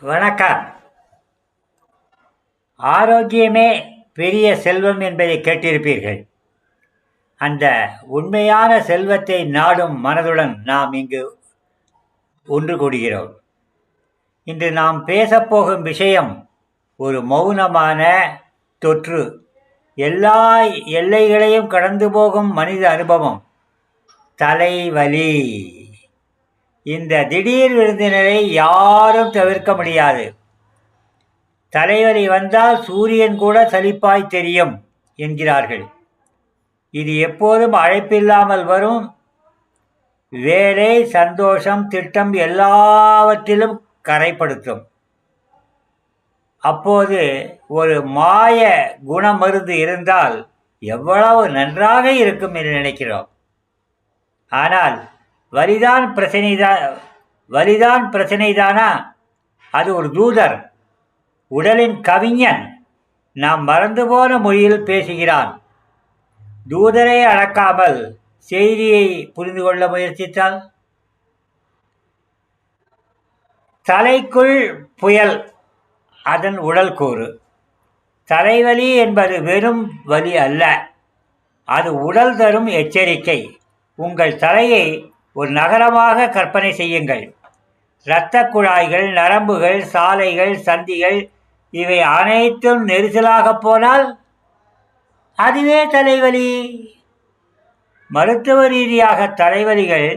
வணக்கம். ஆரோக்கியமே பெரிய செல்வம் என்பதை கேட்டிருப்பீர்கள். அந்த உண்மையான செல்வத்தை நாடும் மனதுடன் நாம் இங்கு ஒன்று கூடுகிறோம். இன்று நாம் பேசப்போகும் விஷயம் ஒரு மௌனமான தொற்று. எல்லா எல்லைகளையும் கடந்து போகும் மனித அனுபவம். தலைவலி. இந்த திடீர் விருந்தினரை யாரும் தவிர்க்க முடியாது. தலைவலி வந்தால் சூரியன் கூட சலிப்பாய் தெரியும் என்கிறார்கள். இது எப்போதும் அழைப்பில்லாமல் வரும். வேலை சந்தோஷம் திட்டம் எல்லாவற்றிலும் கரைப்படுத்தும். அப்போது ஒரு மாய குணமருந்து இருந்தால் எவ்வளவு நன்றாக இருக்கும் என்று நினைக்கிறோம். ஆனால் வரிதான் பிரச்சனைதான் வரிதான் பிரச்சனைதானா அது ஒரு தூதர் உடலின் கவிஞன் நாம் மறந்து போன மொழியில் பேசுகிறான். தூதரை அடக்காமல் செய்தியை புரிந்து கொள்ள முயற்சித்தால்? தலைக்குள் புயல் அதன் உடல் கூறு. தலைவலி என்பது வெறும் வலி அல்ல அது உடல் தரும் எச்சரிக்கை. உங்கள் தலையை ஒரு நகரமாக கற்பனை செய்யுங்கள். இரத்த குழாய்கள் நரம்புகள் சாலைகள் சந்திகள் இவை அனைத்தும் நெரிசலாக போனால் அதுவே தலைவலி. மருத்துவ ரீதியாக தலைவலிகள்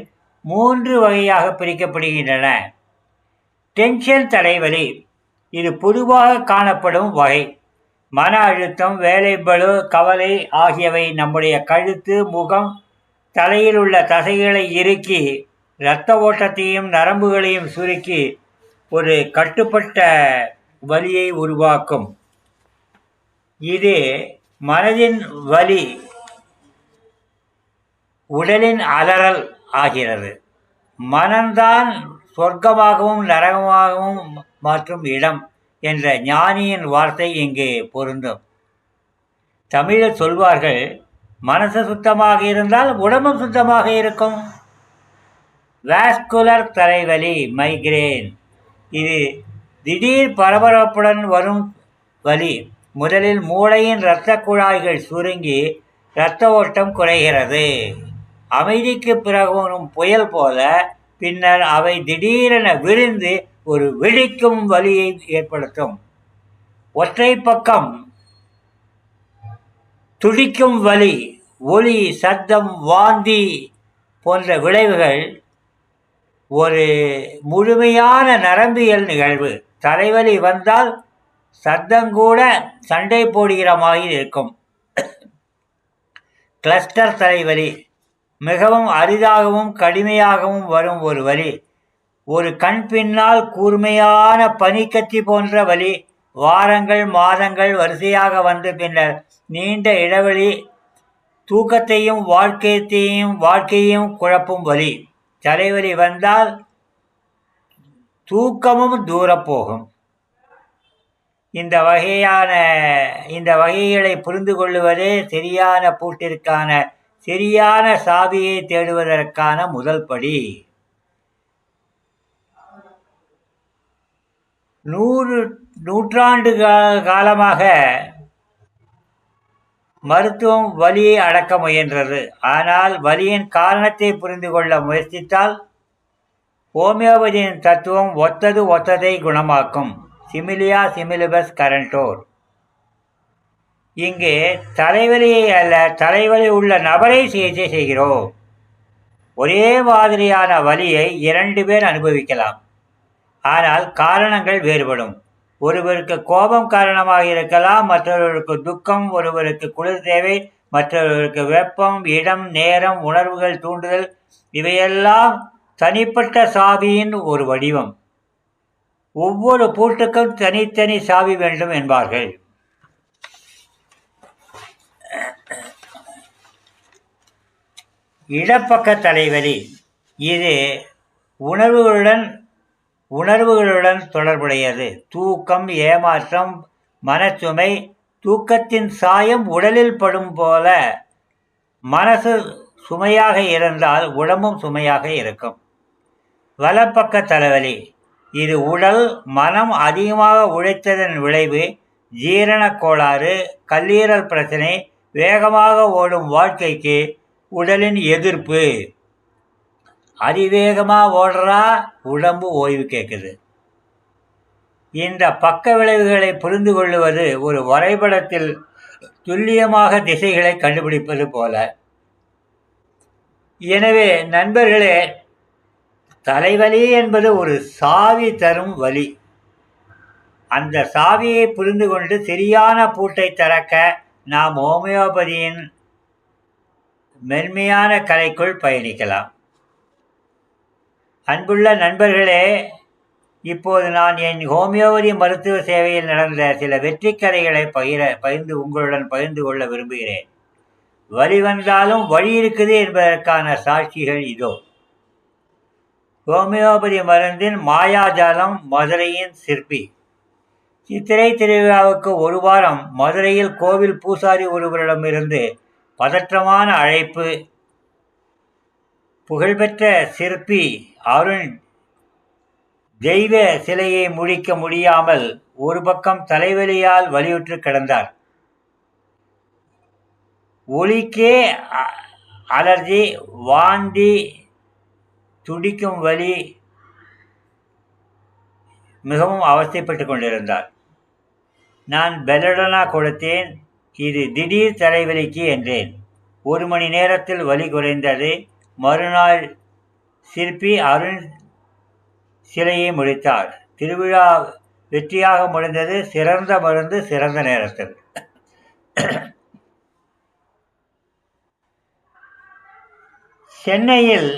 மூன்று வகையாக பிரிக்கப்படுகின்றன. டென்ஷன் தலைவலி இது பொதுவாக காணப்படும் வகை. மன அழுத்தம் வேலைப்பளு கவலை ஆகியவை நம்முடைய கழுத்து முகம் தலையில் உள்ள தசைகளை இறுக்கி இரத்த ஓட்டத்தையும் நரம்புகளையும் சுருக்கி ஒரு கட்டுப்பட்ட வலியை உருவாக்கும். இது மனதின் வலி உடலின் அலறல் ஆகிறது. மனம்தான் சொர்க்கமாகவும் நரகமாகவும் மாற்றும் இடம் என்ற ஞானியின் வார்த்தை இங்கு பொருந்தும். தமிழில் சொல்வார்கள் மனசு சுத்தமாக இருந்தால் உடம்பும் சுத்தமாக இருக்கும். வேஸ்குலர் தலைவலி மைக்ரேன். இது திடீர் பரபரப்புடன் வரும் வலி. முதலில் மூளையின் இரத்த குழாய்கள் சுருங்கி இரத்த ஓட்டம் குறைகிறது. அமைதிக்கு பிறகு வரும் புயல் போல பின்னர் அவை திடீரென விரிந்து ஒரு வெடிக்கும் வலியை ஏற்படுத்தும். ஒற்றை பக்கம் துடிக்கும் வலி ஒலி சத்தம் வாந்தி போன்ற விளைவுகள் ஒரு முழுமையான நரம்பியல் நிகழ்வு. தலைவலி வந்தால் சத்தங்கூட சண்டை போடுகிற மாதிரி இருக்கும். கிளஸ்டர் தலைவலி மிகவும் அரிதாகவும் கடுமையாகவும் வரும் ஒரு வலி. ஒரு கண் பின்னால் கூர்மையான பனிக்கத்தி போன்ற வலி. வாரங்கள் மாதங்கள் வரிசையாக வந்து பின்னர் நீண்ட இடைவெளி தூக்கத்தையும் வாழ்க்கையத்தையும் வாழ்க்கையையும் குழப்பும் வலி. தலைவலி வந்தால் தூக்கமும் தூரப்போகும் இந்த வகையான இந்த வகைகளை புரிந்து கொள்ளுவதே சரியான பூட்டிற்கான சரியான சாவியை தேடுவதற்கான முதல் படி. நூறு நூற்றாண்டு காலமாக மருத்துவம் வலியை அடக்க முயன்றது. ஆனால் வலியின் காரணத்தை புரிந்து கொள்ள முயற்சித்தால் ஹோமியோபதியின் தத்துவம் ஒத்தது ஒத்ததை குணமாக்கும். சிமிலியா சிமிலிபஸ் கரண்டோர் இங்கு தலைவலியை அல்ல தலைவலி உள்ள நபரை சிகிச்சை செய்கிறோம். ஒரே மாதிரியான வலியை இரண்டு பேர் அனுபவிக்கலாம். ஆனால் காரணங்கள் வேறுபடும். ஒருவருக்கு கோபம் காரணமாக இருக்கலாம் மற்றொருவருக்கு துக்கம் ஒருவருக்கு குளிர் தேவை மற்றொருவருக்கு வெப்பம் இடம் நேரம் உணர்வுகள் தூண்டுதல் இவையெல்லாம் தனிப்பட்ட சாவியின் ஒரு வடிவம். ஒவ்வொரு பூட்டுக்கும் தனித்தனி சாவி வேண்டும் என்பார்கள். இடப்பக்க தலைவலி. இது உணர்வுகளுடன் உணர்வுகளுடன் தொடர்புடையது. தூக்கம் ஏமாற்றம் மனச்சுமை தூக்கத்தின் சாயம் உடலில் படும் போல மனசு சுமையாக இருந்தால் உடம்பும் சுமையாக இருக்கும். வலப்பக்க தலைவலி. இது உடல் மனம் அதிகமாக உழைத்ததன் விளைவு ஜீரணக் கோளாறு கல்லீரல் பிரச்சனை வேகமாக ஓடும் வாழ்க்கைக்கு உடலின் எதிர்ப்பு. அதிவேகமாக ஓடுறா? உடம்பு ஓய்வு கேட்குது இந்த பக்க விளைவுகளை புரிந்து கொள்ளுவது ஒரு வரைபடத்தில் துல்லியமாக திசைகளை கண்டுபிடிப்பது போல. எனவே நண்பர்களே தலைவலி என்பது ஒரு சாவி தரும் வழி அந்த சாவியை புரிந்து கொண்டு சரியான பூட்டை திறக்க நாம் ஹோமியோபதியின் மென்மையான கலைக்குள் பயணிக்கலாம். அன்புள்ள நண்பர்களே இப்போது நான் என் ஹோமியோபதி மருத்துவ சேவையில் நடந்த சில வெற்றி கதைகளை பகிர பகிர்ந்து உங்களுடன் பகிர்ந்து கொள்ள விரும்புகிறேன். வழி வந்தாலும் வழி இருக்குது என்பதற்கான சாட்சிகள் இதோ. ஹோமியோபதி மருந்தின் மாயாஜாலம் மதுரையின் சிற்பி. சித்திரை திருவிழாவுக்கு ஒரு வாரம் மதுரையில் கோவில் பூசாரி ஒருவரிடமிருந்து பதற்றமான அழைப்பு புகழ்பெற்ற சிற்பி அருண் தெய்வ சிலையை முடிக்க முடியாமல் ஒரு பக்கம் தலைவலியால் வலியுற்று கிடந்தார். ஒளிக்கே அலர்ஜி வாந்தி துடிக்கும் வலி மிகவும் அவஸ்தைப்பட்டு கொண்டிருந்தார். நான் பெலடனா கொடுத்தேன் இது திடீர் தலைவலிக்கு என்றேன். ஒரு மணி நேரத்தில் வலி குறைந்தது. மறுநாள் சிற்பி அருண் சிலையை முடித்தார். திருவிழா வெற்றியாக முடிந்தது சிறந்த மருந்து சிறந்த நேரத்தில். சென்னையில்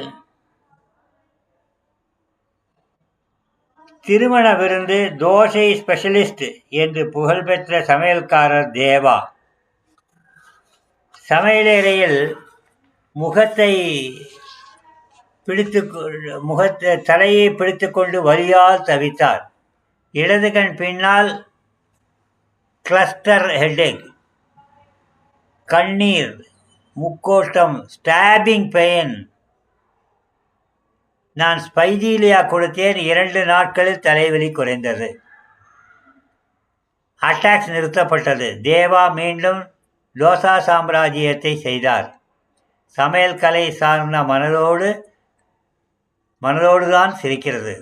திருமண விருந்து தோசை ஸ்பெஷலிஸ்ட் என்று புகழ்பெற்ற சமையல்காரர் தேவா. சமையலறையில் முகத்தை பிடித்து முகத்தை தலையை பிடித்து கொண்டு வலியால் தவித்தார். இடது கண் பின்னால் கிளஸ்டர் ஹெட்டேக் கண்ணீர் முக்கோட்டம் ஸ்டாபிங் பெயின் நான் ஸ்பைஜீலியா கொடுத்தேன். இரண்டு நாட்களில் தலைவலி குறைந்தது. அட்டாக்ஸ் நிறுத்தப்பட்டது. தேவா மீண்டும் லோசா சாம்ராஜ்யத்தை செய்தார். சமையல் கலை சார்ந்த மனதோடு மனதோடு தான் சிரிக்கிறது.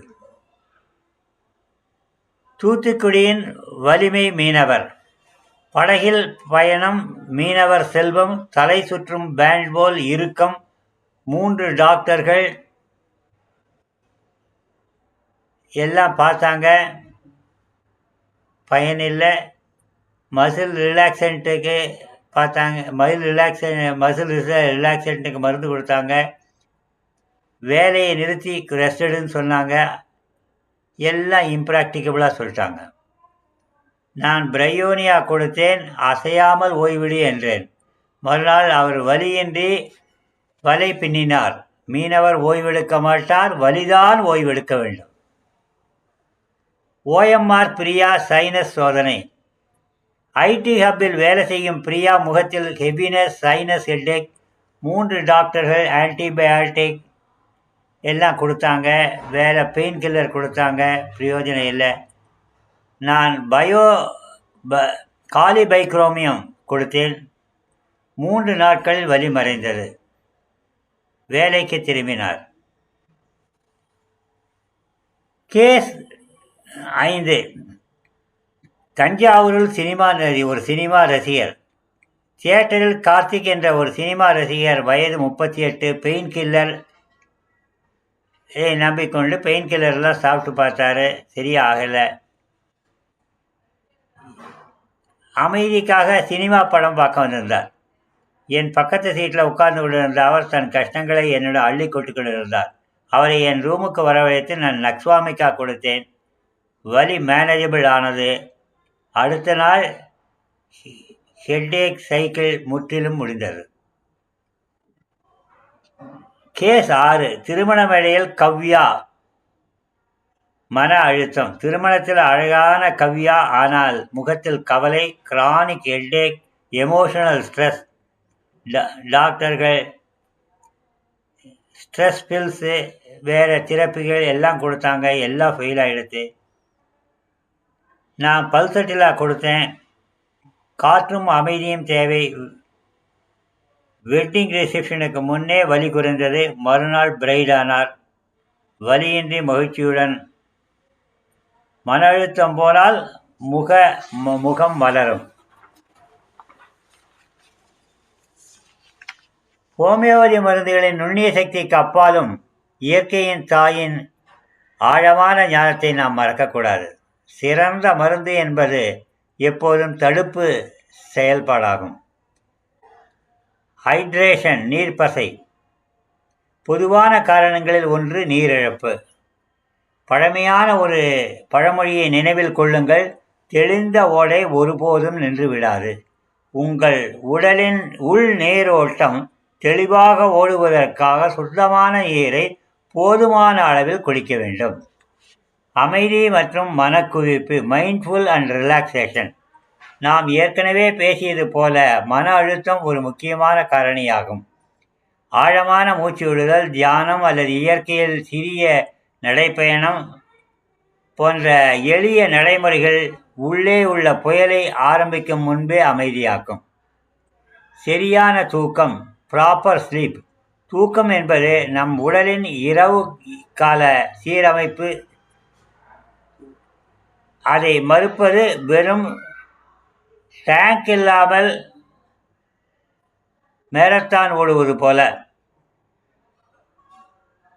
தூத்துக்குடியின் வலிமை மீனவர். படகில் பயணம் மீனவர் செல்வம் தலை சுற்றும் பேண்ட் போல் இறுக்கம் மூன்று டாக்டர்கள் எல்லாம் பார்த்தாங்க. பயனில்லை. மசில் ரிலாக்ஸன்ட்டுக்கு பார்த்தாங்க. மசில் ரிலாக்ஸன் மசில் ரிலாக்ஸேஷனுக்கு மருந்து கொடுத்தாங்க. வேலையை நிறுத்தி ரெஸ்டடுன்னு சொன்னாங்க. எல்லாம் இம்ப்ராக்டிக்கபிளாக சொல்லிட்டாங்க. நான் பிரையோனியா கொடுத்தேன் அசையாமல் ஓய்விடு என்றேன். மறுநாள் அவர் வலியின்றி வலை பின்னினார். மீனவர் ஓய்வெடுக்க மாட்டார் வலிதான் ஓய்வெடுக்க வேண்டும். ஓஎம்ஆர் பிரியா சைனஸ் சோதனை. ஐடி ஹப்பில் வேலை செய்யும் பிரியா முகத்தில் ஹெவினஸ் சைனஸ் ஹெட்டேக் மூன்று டாக்டர்கள் ஆன்டிபயாட்டிக் எல்லாம் கொடுத்தாங்க. வேலை பெயின் கில்லர் கொடுத்தாங்க. பிரயோஜனம் இல்லை. நான் பயோ ப காலிபைக்ரோமியம் கொடுத்தேன். மூன்று நாட்களில் வலி மறைந்தது. வேலைக்கு திரும்பினார். கேஸ் ஐந்து. தஞ்சாவூரில் சினிமா நதி ஒரு சினிமா ரசிகர். தியேட்டரில் கார்த்திக் என்ற ஒரு சினிமா ரசிகர் வயது முப்பத்தி எட்டு பெயின் கில்லர். நம்பிக்கொண்டு பெயின் கில்லர்லாம் சாப்பிட்டு பார்த்தாரு. சரியா ஆகலை. அமைதிக்காக சினிமா படம் பார்க்க வந்திருந்தார். என் பக்கத்து சீட்டில் உட்கார்ந்து கொண்டிருந்த அவர் தன் கஷ்டங்களை என்னிடம் அள்ளி கொட்டு கொண்டிருந்தார். அவரை என் ரூமுக்கு வரவழைத்து நான் நக்ஸ்வாமிக்கா கொடுத்தேன். வலி மேனேஜபிள் ஆனது. அடுத்த நாள் ஹெட்டேக் சைக்கிள் முற்றிலும் முடிந்தது. கேஸ் ஆறு திருமண மேடையில் கவ்யா. மன அழுத்தம். திருமணத்தில் அழகான கவ்யா ஆனால் முகத்தில் கவலை கிரானிக் ஹெட்டேக் எமோஷனல் ஸ்ட்ரெஸ் டாக்டர்கள் ஸ்ட்ரெஸ் பில்ஸு வேறு திறப்புகள் எல்லாம் கொடுத்தாங்க. எல்லாம் ஃபெயில் ஆகிடுது நான் பல்சட்டிலா கொடுத்தேன். காற்றும் அமைதியும் தேவை. வெட்டிங் ரிசப்ஷனுக்கு முன்னே வலி குறைந்தது. மறுநாள் பிரைடானார் வலியின்றி மகிழ்ச்சியுடன். மன அழுத்தம் போனால் முக மு- முகம் வளரும் ஹோமியோபதி மருந்துகளின் நுண்ணிய சக்திக்கு அப்பாலும் இயற்கையின் தாயின் ஆழமான ஞானத்தை நாம் மறக்கக்கூடாது. சிறந்த மருந்து என்பது எப்போதும் தடுப்பு செயல்பாடாகும். ஹைட்ரேஷன் நீர்ப்பசை. பொதுவான காரணங்களில் ஒன்று நீரிழப்பு. பழமையான ஒரு பழமொழியை நினைவில் கொள்ளுங்கள். தெளிந்த ஓடை ஒருபோதும் நின்று விடாது. உங்கள் உடலின் உள் நீரோட்டம் தெளிவாக ஓடுவதற்காக சுத்தமான நீரை போதுமான அளவில் குடிக்க வேண்டும். அமைதி மற்றும் மனக்குவிப்பு மைண்ட்ஃபுல் அண்ட் ரிலாக்ஸேஷன் நாம் ஏற்கனவே பேசியது போல மன அழுத்தம் ஒரு முக்கியமான காரணியாகும். ஆழமான மூச்சு விடுதல் தியானம் அல்லது இயற்கையில் சிறிய நடைப்பயணம் போன்ற எளிய நடைமுறைகள் உள்ளே உள்ள புயலை ஆரம்பிக்கும் முன்பே அமைதியாக்கும். சரியான தூக்கம் ப்ராப்பர் ஸ்லீப் தூக்கம் என்பது நம் உடலின் இரவு கால சீரமைப்பு அதை மறுப்பது வெறும் டேங்க் இல்லாமல் மேரத்தான் ஓடுவது போல.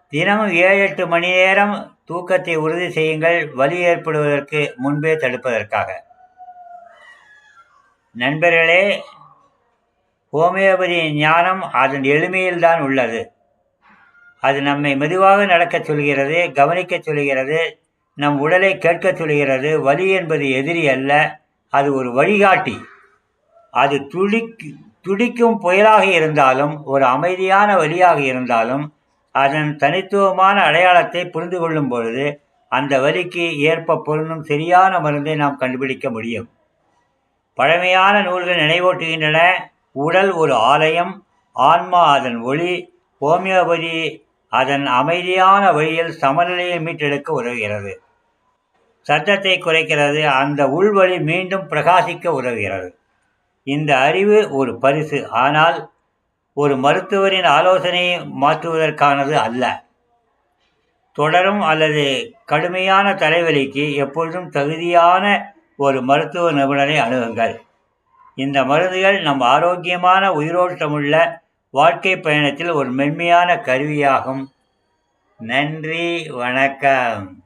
தினமும் ஏழு எட்டு மணி நேரம் தூக்கத்தை உறுதி செய்யுங்கள். வலி ஏற்படுவதற்கு முன்பே தடுப்பதற்காக. நண்பர்களே ஹோமியோபதி ஞானம் அதன் எளிமையில்தான் உள்ளது. அது நம்மை மெதுவாக நடக்கச் சொல்கிறது கவனிக்கச் சொல்கிறது நம் உடலை கேட்கச் சொல்கிறது வலி என்பது எதிரி அல்ல அது ஒரு வழிகாட்டி. அது துடிக் துடிக்கும் புயலாக இருந்தாலும் ஒரு அமைதியான வழியாக இருந்தாலும் அதன் தனித்துவமான அடையாளத்தை புரிந்து கொள்ளும் பொழுது அந்த வலிக்கு ஏற்ப பொருந்தும் சரியான மருந்தை நாம் கண்டுபிடிக்க முடியும். பழமையான நூல்கள் நினைவூட்டுகின்றன. உடல் ஒரு ஆலயம் ஆன்மா அதன் ஒளி ஹோமியோபதி அதன் அமைதியான வழியில் சமநிலையை மீட்டெடுக்க உதவுகிறது. சத்தத்தை குறைக்கிறது அந்த உள்வழி மீண்டும் பிரகாசிக்க உதவுகிறது. இந்த அறிவு ஒரு பரிசு ஆனால் ஒரு மருத்துவரின் ஆலோசனையை மாற்றுவதற்கானது அல்ல. தொடரும் அல்லது கடுமையான தலைவலிக்கு எப்பொழுதும் தகுதியான ஒரு மருத்துவ நிபுணரை அணுகுங்கள். இந்த மருந்துகள் நம் ஆரோக்கியமான உயிரோட்டமுள்ள வாழ்க்கை பயணத்தில் ஒரு மென்மையான கருவியாகும். நன்றி வணக்கம்.